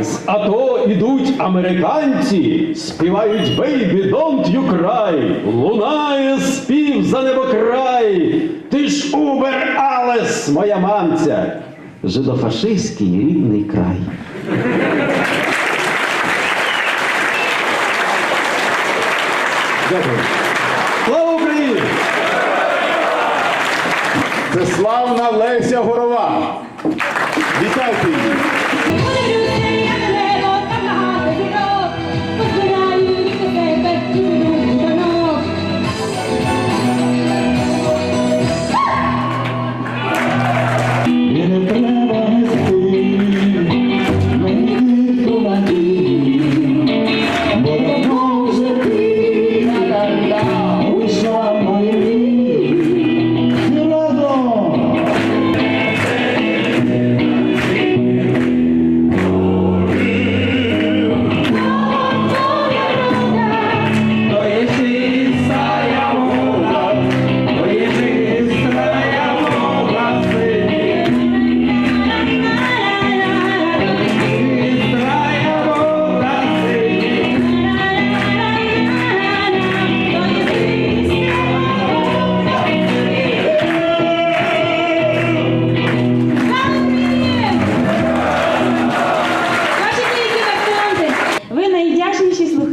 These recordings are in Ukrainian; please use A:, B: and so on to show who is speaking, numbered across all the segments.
A: З АТО ідуть американці, співають «Baby, don't you cry», лунає спів за небокрай. Ти ж Убер Алес, моя мамця, жидофашистський рідний край. Дякую. Слава Україні!
B: Це славна Леся Горова. Вітайте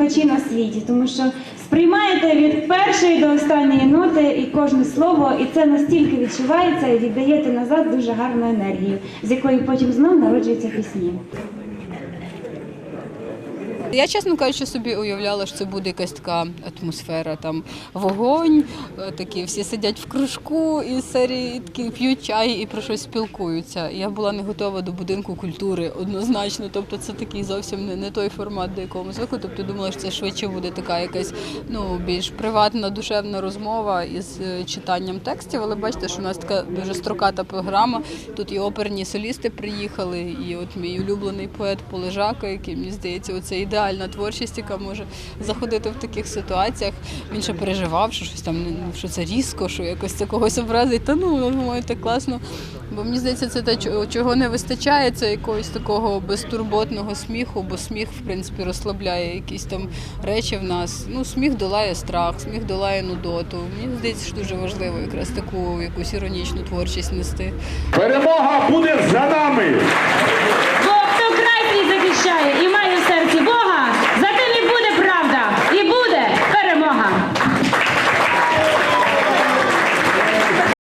C: найвдячніші на світі, тому що сприймаєте від першої до останньої ноти і кожне слово, і це настільки відчувається і віддаєте назад дуже гарну енергію, з якої потім знов народжуються пісні.
D: Я, чесно кажучи, собі уявляла, що це буде якась така атмосфера, там вогонь, е, такі всі сидять в кружку і серії п'ють чай і про щось спілкуються. Я була не готова до будинку культури однозначно. Тобто це такий зовсім не, не той формат, до якого ми звикли. Тобто думала, що це швидше буде така якась ну більш приватна, душевна розмова із е, читанням текстів. Але бачите, що у нас така дуже строката програма. Тут і оперні солісти приїхали, і от мій улюблений поет Полежака, який мені здається, оце ідеальна творчість, яка може заходити в таких ситуаціях. Він ще переживав, що щось там ну, що це різко, що якось це когось образить. Та ну думаю, так класно. Бо мені здається, це те, чого- чого не вистачає, це якогось такого безтурботного сміху, бо сміх, в принципі, розслабляє якісь там речі в нас. Ну, сміх долає страх, сміх долає нудоту. Мені здається, що дуже важливо якраз таку якусь іронічну творчість нести.
B: Перемога буде за нами.